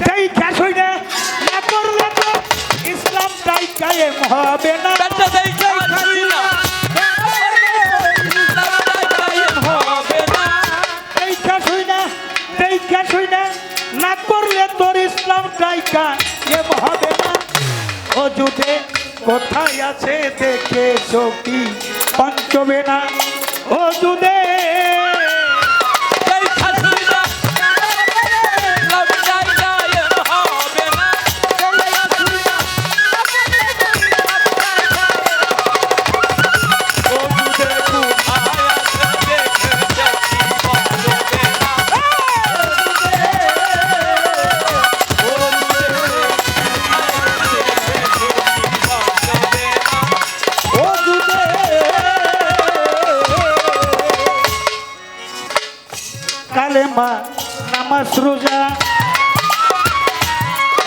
সেই খ্যাসইনে না করলে তো ইসলামটাই কায়েম হবে না। সেই খ্যাসই না না। না কোথায় আছে দেখে চোখটি পঞ্চবে না। ও দুদের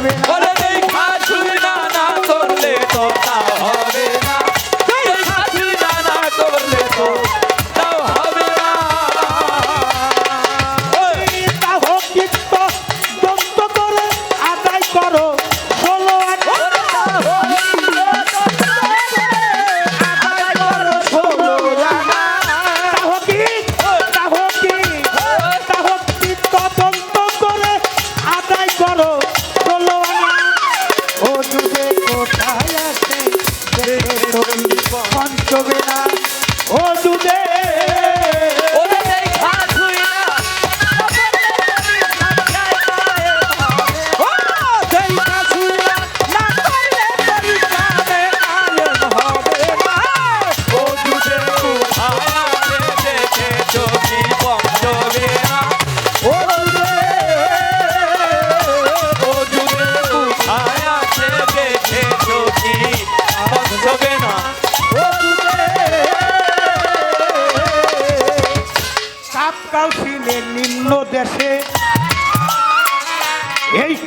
别来。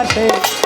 আসে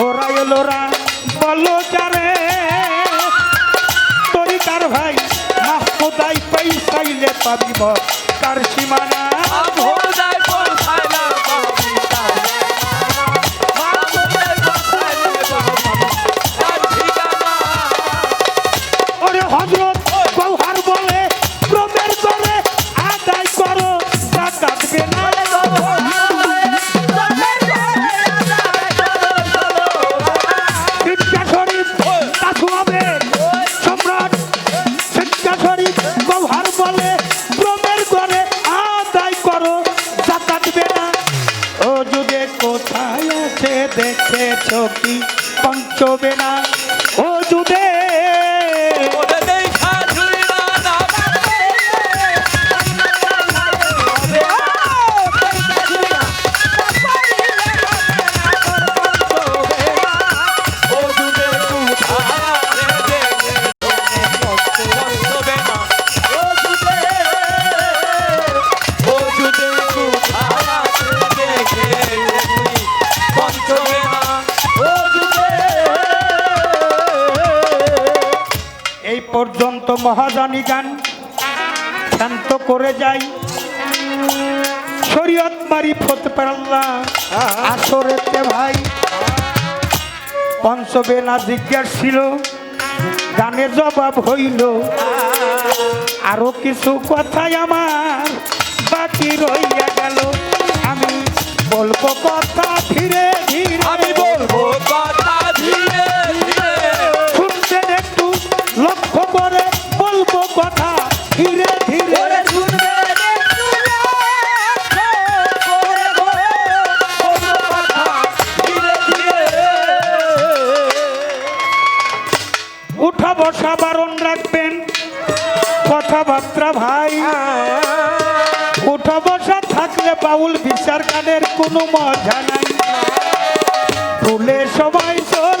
এলোরা বলো যারে। তরিকার ভাই মাহমুদাই পৈসাইলে পাবিব তার সীমানা ভোর মহাজানী গান। শান্ত করে যাই। শরীয়ত মারি ফত পাল্লা আসরেতে ভাই। পঞ্চবেলা জিজ্ঞাস ছিল। গানে জবাব হইল। আরও কিছু কথাই আমার বাকি রইয়া গেল। আমি বলব কথা ধীরে বসা বারণ রাখবেন। কথাবার্তা ভাই। উঠা বসা, থাকলে বাউল বিচার কানের কোনো মজা নাই। ভুলে সবাই চলে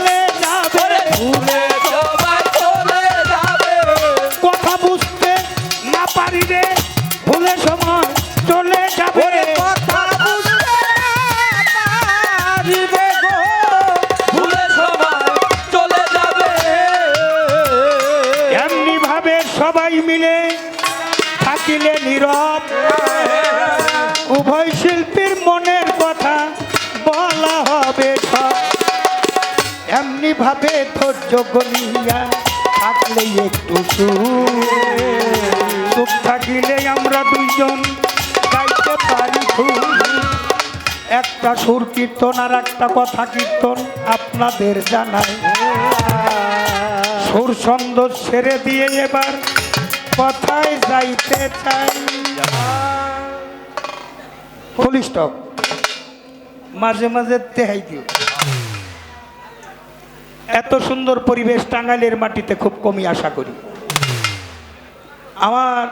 থাকিলে নীরব। উভয় শিল্পীর মনের কথা বলা হবে সব। এমনি ভাবে ধৈর্য গলিয়া থাকলে একটু চুপ থাকিলে আমরা দুইজন গাইতে পারি একটা সুর কীর্তন আর একটা কথা কীর্তন আপনাদের জানাই। সুর ছন্দ ছেড়ে দিয়ে এবার কথায় যাইতে চাই? ফুল স্টপ মাঝে মাঝে তেহাই দিও। এত সুন্দর পরিবেশ টাঙ্গাইলের মাটিতে খুব কমই আশা করি। আমার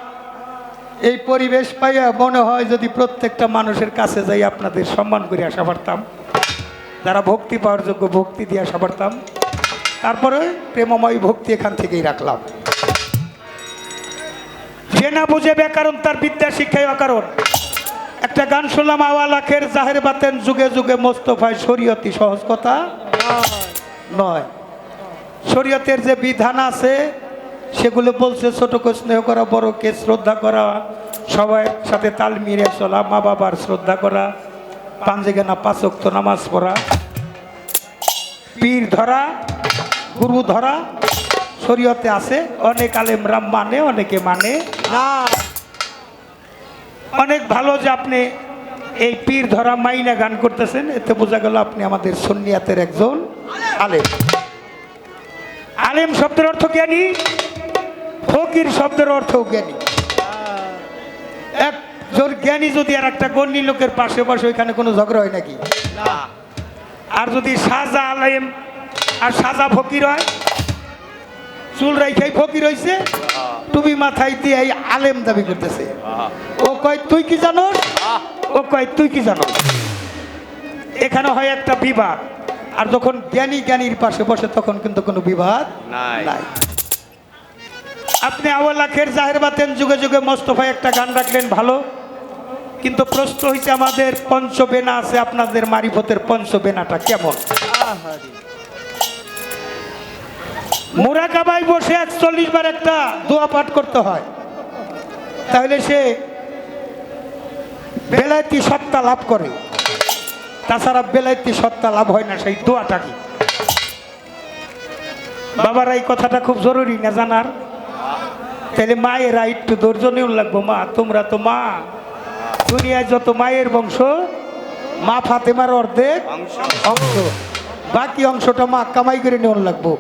এই পরিবেশ পাইয়া মনে হয় যদি প্রত্যেকটা মানুষের কাছে যাই আপনাদের সম্মান করে আসা পারতাম যারা ভক্তি পাওয়ার যোগ্য, ভক্তি দিয়ে আসা পারতাম তারপরে প্রেমময় ভক্তি এখান থেকেই রাখলাম। না বুঝে ব্যাকরণ তার বিদ্যা শিক্ষায় অকারণ। একটা গান শুনলাম আওয়ালাখের জাহের বাতেন, যুগে যুগে মোস্তফায় শরীয়তি সহজ কথা? নয়। শরীয়তের যে বিধান আছে, সেগুলো বলছে ছোটকে স্নেহ করা বড়কে শ্রদ্ধা করা, সবাই সাথে তাল মিলে চলা, মা বাবার শ্রদ্ধা করা পাঞ্জে গেনা পাঁচক্ত নামাজ পড়া। পীর ধরা, গুরু ধরা শরীয়তে আছে অনেক আলেমরাম মানে অনেকে মানে। না। অনেক ভালো যে আপনি এই পীর ধরা মাইনা গান করতেছেন এতে বোঝা গেল আপনি আমাদের সন্নিয়াতের একজন আলেম। আলেম শব্দের অর্থ জ্ঞানী ফকির শব্দের অর্থ জ্ঞানী। একজন জ্ঞানী যদি আর একটা গণ্যী লোকের পাশে বসে ওইখানে কোনো ঝগড়া হয় নাকি? আর যদি সাজা আলেম আর সাজা ফকির হয় চুল রাইখাই ফকির হয়েছে টুপি মাথায় দিয়ে এই আলেম দাবি করতেছে। ও কয় তুই কি জানো ও কয় তুই কি জানো এখানে হয় একটা বিবাদ। আর যখন জ্ঞানী জ্ঞানীর পাশে বসে তখন কিন্তু কোনো বিবাদ নাই। আপনি আওয়ালাখের জাহের বাতেন যুগে যুগে মোস্তফায় একটা গান রাখলেন ভালো। কিন্তু প্রশ্ন হয়েছে আমাদের পঞ্চবেনা আছে আপনাদের মারিফতের পঞ্চবেনাটা কেমন? মোরাকাবাই বসে একচল্লিশ বার একটা দোয়া পাঠ করতে হয়। তাহলে সে বেলায়েতি সত্তা লাভ করে। তাছাড়া বেলায়েতি সত্তা লাভ হয় না, সেই দোয়াটা কি? বাবারা, এই কথাটা খুব জরুরি না জানার? তাহলে মায়েরা একটু ধৈর্য নিয়ে লাগবো। মা, তোমরা তো মা। দুনিয়ায় যত মায়ের বংশ, মা ফাতেমার অর্ধেক অংশ। বাকি অংশটা মা কামাই করে নেওয়ার লাগবো।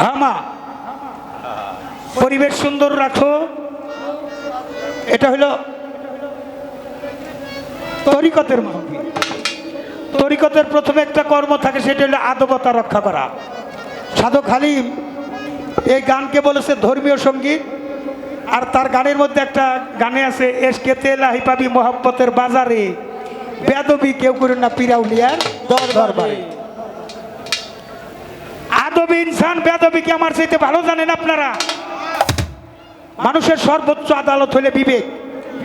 হ্যাঁ মা পরিবেশ সুন্দর রাখো। এটা হলো তরিকতের মাহফিল। তরিকতের প্রথমে একটা কর্ম থাকে, সেটা হলো আদবতা রক্ষা করা। সাধক হালিম এই গানকে বলেছে ধর্মীয় সংগীত, আর তার গানের মধ্যে একটা গানে আছে, এসকে তেলাহি পাবি মোহাব্বতের বাজারে, বেদবি কেউ করে না পিরাউলিয়ার দরবারে। আদবি ইনসান বেদবি কি আমার চাইতে ভালো জানেন আপনারা? মানুষের সর্বোচ্চ আদালত হলে বিবেক।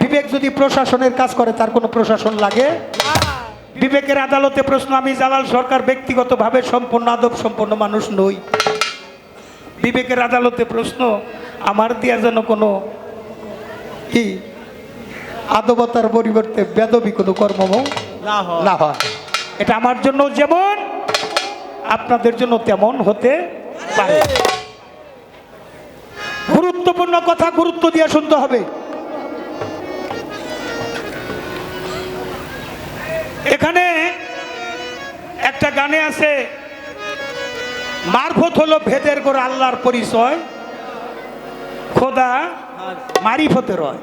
বিবেক যদি প্রশাসনের কাজ করে তার কোনো প্রশাসন লাগে? বিবেকের আদালতে প্রশ্ন আমি জালাল সরকার ব্যক্তিগতভাবে সম্পন্ন আদব সম্পন্ন মানুষ নই। বিবেকের আদালতে প্রশ্ন আমার দিয়া যেন কোনো কি আদবতার পরিবর্তে বেদবি কোনো কর্ম না না হয়। এটা আমার জন্য যেমন আপনাদের জন্য তেমন হতে পারে। গুরুত্বপূর্ণ কথা গুরুত্ব দিয়ে শুনতে হবে। এখানে একটা গানে আছে মারফত হলো ভেদের করে আল্লাহর পরিচয় খোদা মারিফতে রয়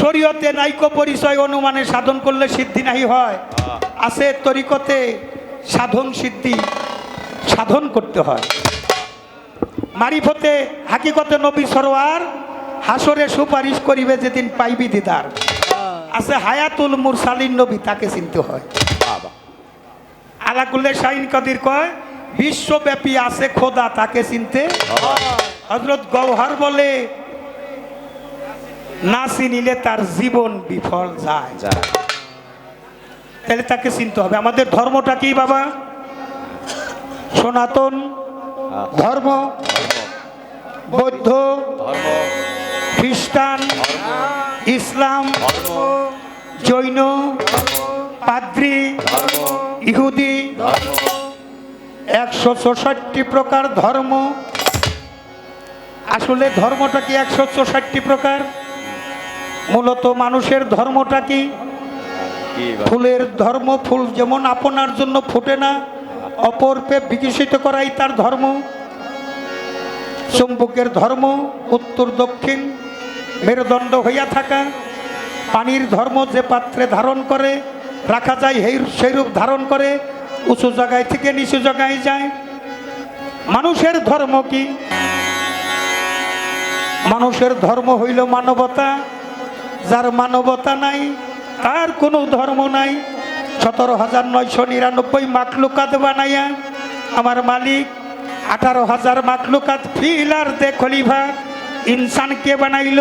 শরীয়তে নাইকো পরিচয় অনুমানে সাধন করলে সিদ্ধি নাহি হয়। আছে তরিকতে সাধন সিদ্ধি সাধন করতে হয়। মারিফতে হাকিকতে নবী সরোয়ার হাসরে সুপারিশ করিবে যেদিন পাইবি দিদার। আছে হায়াতুল মুরসালিন নবী তাকে চিনতে হয়। আলাকুল্লে শাহিন কদির কয় বিশ্বব্যাপী আছে খোদা তাকে চিনতে হজরত গৌহর বলে না চিনিলে তার জীবন বিফল যায়। যা তাহলে তাকে চিনতে হবে। আমাদের ধর্মটা কি বাবা? সনাতন, ধর্ম, বৌদ্ধ, খ্রিস্টান, ইসলাম, জৈন, পাদ্রি, ইহুদি, একশো চৌষট্টি প্রকার ধর্ম। আসলে ধর্মটা কি একশো চৌষট্টি প্রকার? মূলত মানুষের ধর্মটা কি? ফুলের ধর্ম ফুল যেমন আপনার জন্য ফোটে না অপরকে বিকশিত করাই তার ধর্ম। চুম্বকের ধর্ম, উত্তর দক্ষিণ, মেরুদণ্ড হইয়া থাকা। পানির ধর্ম যে পাত্রে ধারণ করে, রাখা যায় সেই সেইরূপ ধারণ করে, উঁচু জায়গায় থেকে নিচু জায়গায় যায়। মানুষের ধর্ম কি? মানুষের ধর্ম হইল মানবতা। যার মানবতা নাই তার কোনো ধর্ম নাই। সতেরো হাজার নয়শো নিরানব্বই মাকলুকাত বানাইয়া আমার মালিক, আঠারো হাজার মাকলুকাত ফিলার দে খলিফা ইনসানকে বানাইল?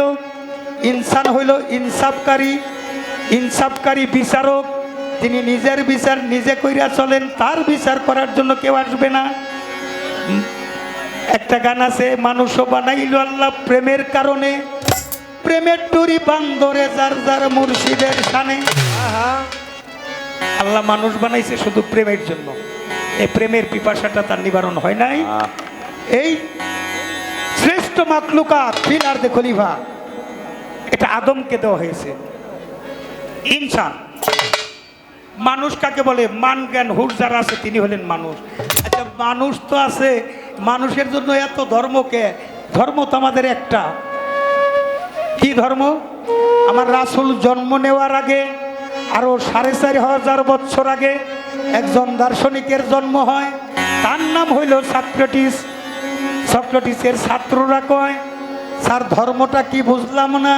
ইনসান হইল ইনসাফকারী ইনসাফকারী বিচারক। তিনি নিজের বিচার নিজে কইরা চলেন, তার বিচার করার জন্য কেউ আসবে না। একটা গান আছে, মানুষও বানাইল আল্লাহ প্রেমের কারণে। প্রেমের টুরি বান্দরে যার যার মুর্শিদের সানে। আল্লাহ মানুষ বানাইছে শুধু প্রেমের জন্য। এই প্রেমের পিপাসাটা তার নিবারণ হয় নাই। এই শ্রেষ্ঠ মাতলুকা মাকলুকা ফিলার দে খলিফা এটা আদমকে দেওয়া হয়েছে। ইনসান। মানুষ কাকে বলে? মান জ্ঞান হুর যারা আছে তিনি হলেন মানুষ। আচ্ছা মানুষ তো আছে। মানুষের জন্য এত ধর্মকে ধর্ম তো আমাদের একটা। কি ধর্ম? আমার রাসুল জন্ম নেওয়ার আগে আরও সাড়ে চারি হাজার বছর আগে একজন দার্শনিকের জন্ম হয়। তার নাম হইল সাক্রেটিস। সক্রেটিসের ছাত্ররা কয়, স্যার, ধর্মটা কি বুঝলাম না?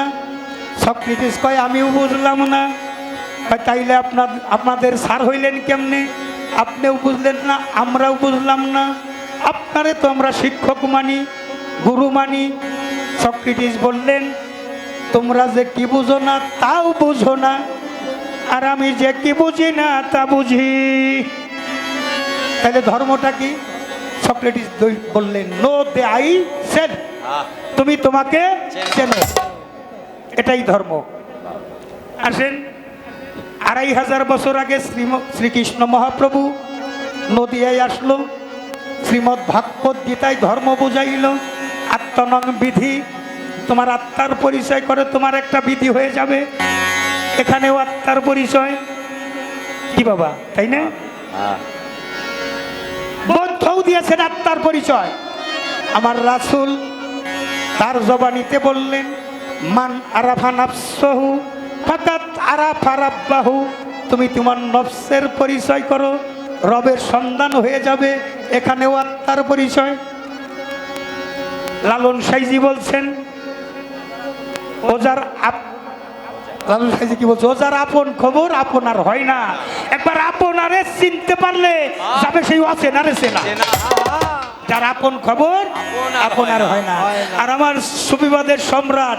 সক্রেটিস কয়, আমিও বুঝলাম না। তাইলে আপনার আপনাদের স্যার হইলেন কেমনে? আপনিও বুঝলেন না, আমরাও বুঝলাম না। আপনারে তো আমরা শিক্ষক মানি, গুরু মানি। সক্রেটিস বললেন তোমরা যে কি বুঝো না তাও বুঝো না। আর আমি যে কি বুঝি না তা বুঝি। তাহলে ধর্মটা কি? সক্রেটিস বললেন নো দে আই সেন তুমি তোমাকে চেনো। এটাই ধর্ম। আসেন আড়াই হাজার বছর আগে শ্রীম- শ্রীকৃষ্ণ মহাপ্রভু নদিয়ায় আসলো। শ্রীমৎ ভাগবত গীতায় ধর্ম বুঝাইল। আত্মনং বিধি তোমার আত্মার পরিচয় করে, তোমার একটা বিধি হয়ে যাবে। এখানেও আত্মার পরিচয়। কি বাবা, তাই না? বৌদ্ধও দিয়েছেন আত্মার পরিচয়। আমার রাসূল তার জবানিতে বললেন, মান আরাফা নাফসহু ফাকাত আরাফা রাব্বাহু। তুমি তোমার নফসের পরিচয় করো, রবের সন্ধান হয়ে যাবে, এখানেও আত্মার পরিচয়। লালন সাইজি বলছেন ওজার যার লালন সাইজি কি বলছে যার আপন খবর আপনার হয় না। একবার আপনারে চিনতে পারলে যাবে সেই আছে না রে চেনা? যার আপন খবর আপন আর আপন আর হয় না। আর আমার সুবিবাদের সম্রাট